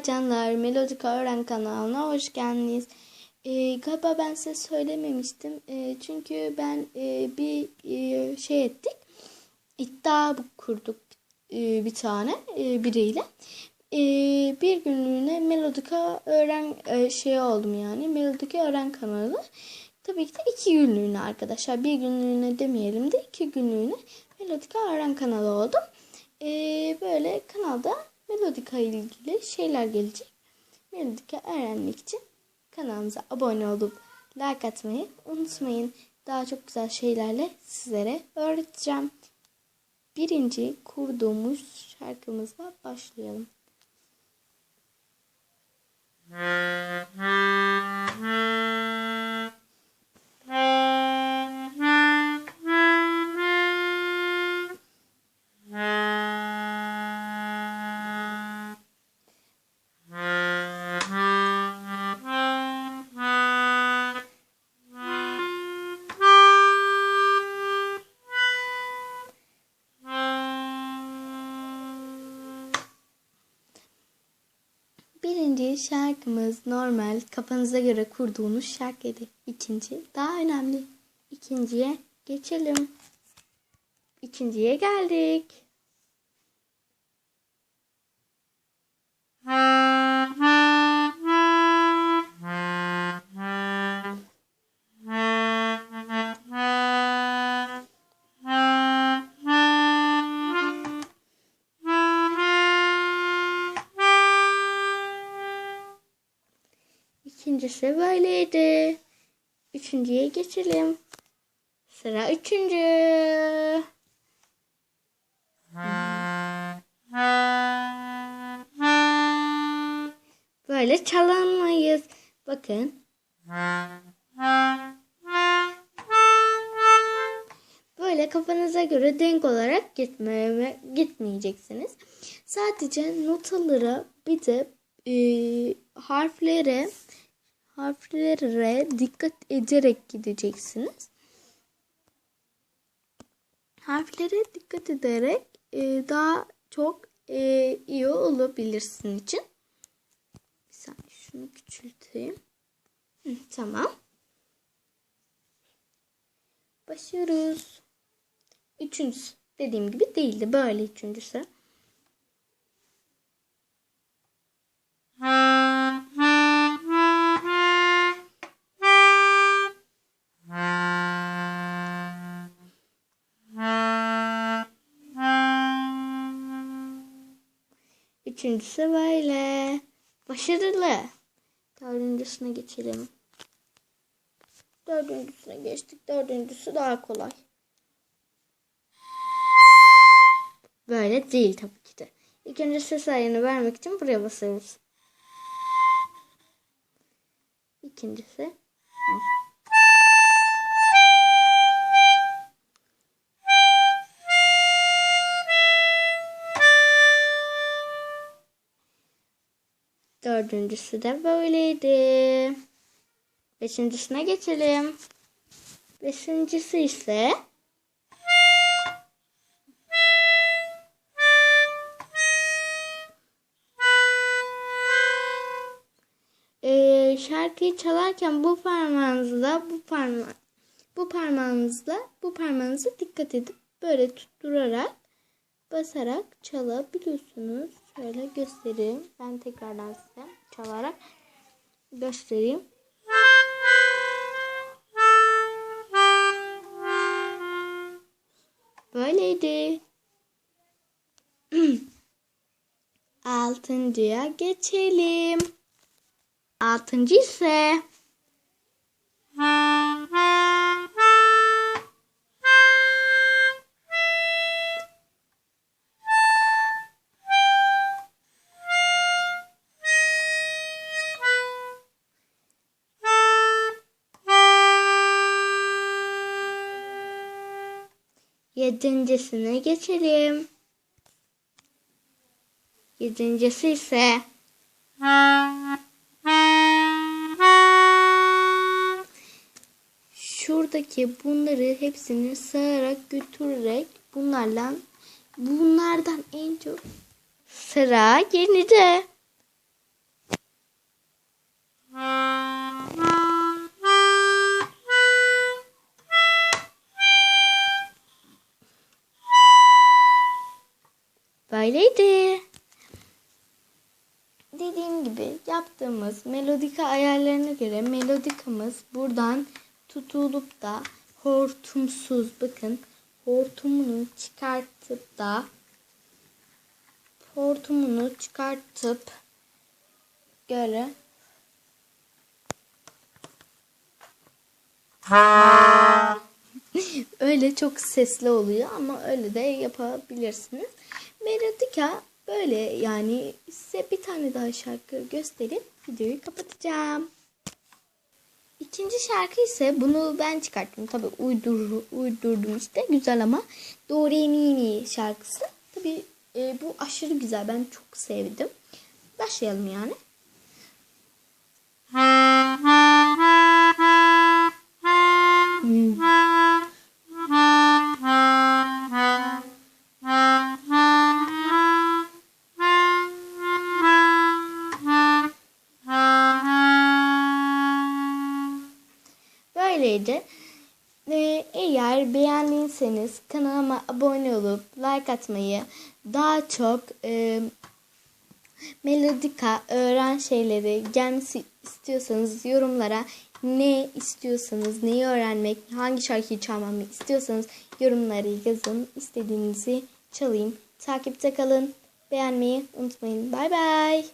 Merhaba canlar, Melodika Öğren kanalına hoş geldiniz. Ee, galiba ben size söylememiştim. Ee, çünkü ben e, bir e, şey ettik. İddia kurduk e, bir tane e, biriyle. E, bir günlüğüne Melodika Öğren e, şey oldum yani. Melodika Öğren kanalı. Tabii ki de iki günlüğüne arkadaşlar. Bir günlüğüne demeyelim de iki günlüğüne Melodika Öğren kanalı oldum. Ee, böyle kanalda Melodika ile ilgili şeyler gelecek. Melodika öğrenmek için kanalımıza abone olup like atmayı unutmayın. Daha çok güzel şeylerle sizlere öğreteceğim. Birinci kurduğumuz şarkımızla başlayalım. Birinci şarkımız normal kafanıza göre kurduğunuz şarkıydı. İkinci daha önemli. İkinciye geçelim. İkinciye geldik. İkincisi böyleydi. Üçüncüye geçelim. Sıra üçüncü. Böyle çalamayız. Bakın. Böyle kafanıza göre denk olarak gitmeye, gitmeyeceksiniz. Sadece notalara bir de e, harflere harflere dikkat ederek gideceksiniz. Harflere dikkat ederek e, daha çok e, iyi olabilirsin için. Bir saniye şunu küçülteyim. Hı, tamam. Başlıyoruz. Üçüncüsü dediğim gibi değildi. Böyle üçüncüsü. Üçüncüsü böyle. Başarılı. Dördüncüsüne geçelim. Dördüncüsüne geçtik. Dördüncüsü daha kolay. Böyle değil tabii ki de. İlk önce ses ayarını vermek için buraya basıyoruz. İkincisi. Dördüncüsü de böyleydi. Beşincisine geçelim. Beşincisi ise ee, şarkıyı çalarken bu parmağınızla bu parma bu parmağınızla bu parmağınıza dikkat edip böyle tutturarak basarak çalabiliyorsunuz. Şöyle göstereyim. Ben tekrardan size çalarak göstereyim. Böyleydi. Altıncıya geçelim. Altıncı ise Yedincisine geçelim. Yedincisi ise şuradaki bunları hepsini sığarak götürerek bunlarla bunlardan en çok sıra yenide. Böyleydi. Dediğim gibi yaptığımız melodika ayarlarına göre melodikamız buradan tutulup da hortumsuz bakın hortumunu çıkartıp da hortumunu çıkartıp göre öyle çok sesli oluyor ama öyle de yapabilirsiniz. Melodika böyle yani size bir tane daha şarkı gösterip videoyu kapatacağım. İkinci şarkı ise bunu ben çıkarttım. Tabi uydur, uydurdum işte güzel ama Do şarkısı. Tabi e, bu aşırı güzel ben çok sevdim. Başlayalım yani. Hmm. Böyleydi. Eğer beğendiyseniz kanalıma abone olup like atmayı daha çok e, melodika öğren şeyleri gelmesi istiyorsanız yorumlara ne istiyorsanız, neyi öğrenmek, hangi şarkıyı çalmamı istiyorsanız yorumları yazın. istediğinizi çalayım. Takipte kalın. Beğenmeyi unutmayın. Bay bay.